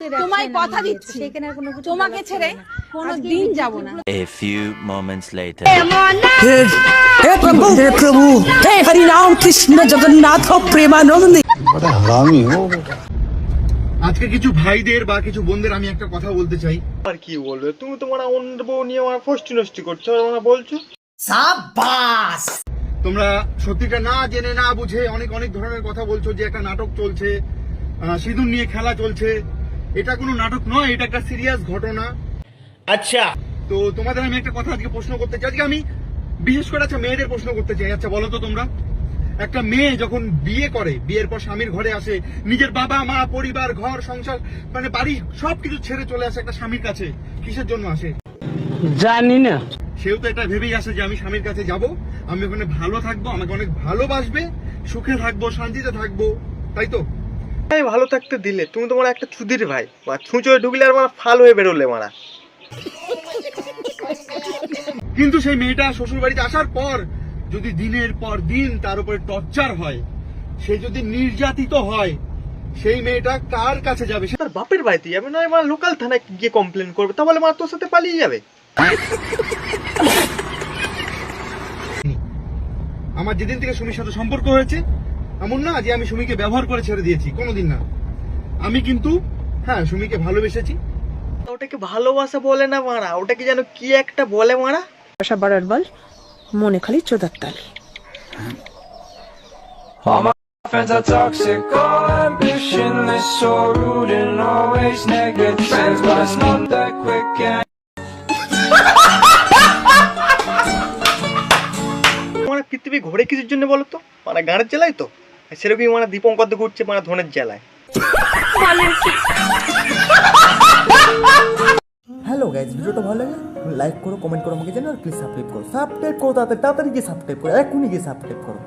তোমায় কথা দিচ্ছি সেখানে আর কোনো কিছু তোমাকে বলার ছেড়ে ছিল না। কোনো আজকে দিন এই যাব না A few moments later. हे हे प्रभु हे प्रभु हे हरि राम कृष्ण जगन्नाथ प्रेमानंद আজকে কিছু ভাইদের বা কিছু বোনদের আমি একটা কথা বলতে চাই আর কি বলবে তুমি তোমার অন্য বউ নিয়ে আমার ফষ্টি নষ্টি করছো আর আমরা বলছো তোমরা সত্যিটা না জেনে না বুঝে অনেক অনেক ধরনের কথা বলছো যে একটা নাটক চলছে আহ, সিঁদুর নিয়ে খেলা চলছে এটা কোনো নাটক নয় এটা একটা সিরিয়াস ঘটনা। আচ্ছা। তো তোমাদের আমি একটা কথা আজকে প্রশ্ন করতে চাই। আজকে আমি বিশেষ করে আচ্ছা মেয়েদের প্রশ্ন করতে চাই। আচ্ছা বলো তো তোমরা। একটা মেয়ে যখন বিয়ে করে বিয়ের পর স্বামীর ঘরে আসে নিজের বাবা মা পরিবার ঘর সংসার মানে বাড়ি সবকিছু ছেড়ে চলে আসে একটা স্বামীর কাছে কিসের জন্য আসে? জানি না। সেও তো এটা ভেবেই আসে যে আমি স্বামীর কাছে যাব আমি ওখানে ভালো থাকব আমাকে অনেক ভালোবাসবে সুখে থাকব শান্তিতে থাকব তাই তো? ভাই ভালো থাকতে দিলে। তুমি তোমার একটা চুদির ভাই। বা ছুঁচোয় ঢুকলে আর মারা ফাল হয়ে বেরোলে মারা। কিন্তু সেই মেয়েটা শ্বশুর বাড়িতে আসার পর যদি দিনের পর দিন তার উপরে টর্চার হয় সে যদি নির্যাতিত হয় সেই মেয়েটা কার কাছে যাবে? সে তার বাপের বাড়িতে যাবে না আমার লোকাল থানায় গিয়ে কমপ্লেন করবে তাহলে মা তোর সাথে পালিয়ে যাবে। আমার যেদিন থেকে সুমির সাথে সম্পর্ক হয়েছে এমন না যে আমি সুমিকে ব্যবহার করে ছেড়ে দিয়েছি কোনোদিন না। আমি কিন্তু হ্যাঁ সুমিকে ভালোবেসেছি। ওটাকে ভালোবাসা বলে না মারা ওটাকে যেন কি একটা বলে মারা? আশা বাড়ার বল মনে খালি চোদার তাল। Friends are toxic, all ambitionless, so rude and always negative. But it's not that quick and পৃথিবী ঘোরে কিছুর জন্য বলো তো? মানে গানের জেলায় তো। সেরকমই মানে দীপঙ্কর তো ঘুরছে মানে ধনের জেলায় হ্যালো গাইজ ভিডিওটা ভালো লাগে? লাইক করো কমেন্ট করো আমাকে জানো আর প্লিজ সাবস্ক্রাইব করো। সাবস্ক্রাইব করো তাড়াতাড়ি তাড়াতাড়ি গিয়ে সাবস্ক্রাইব করো এখনই গিয়ে সাবস্ক্রাইব করো।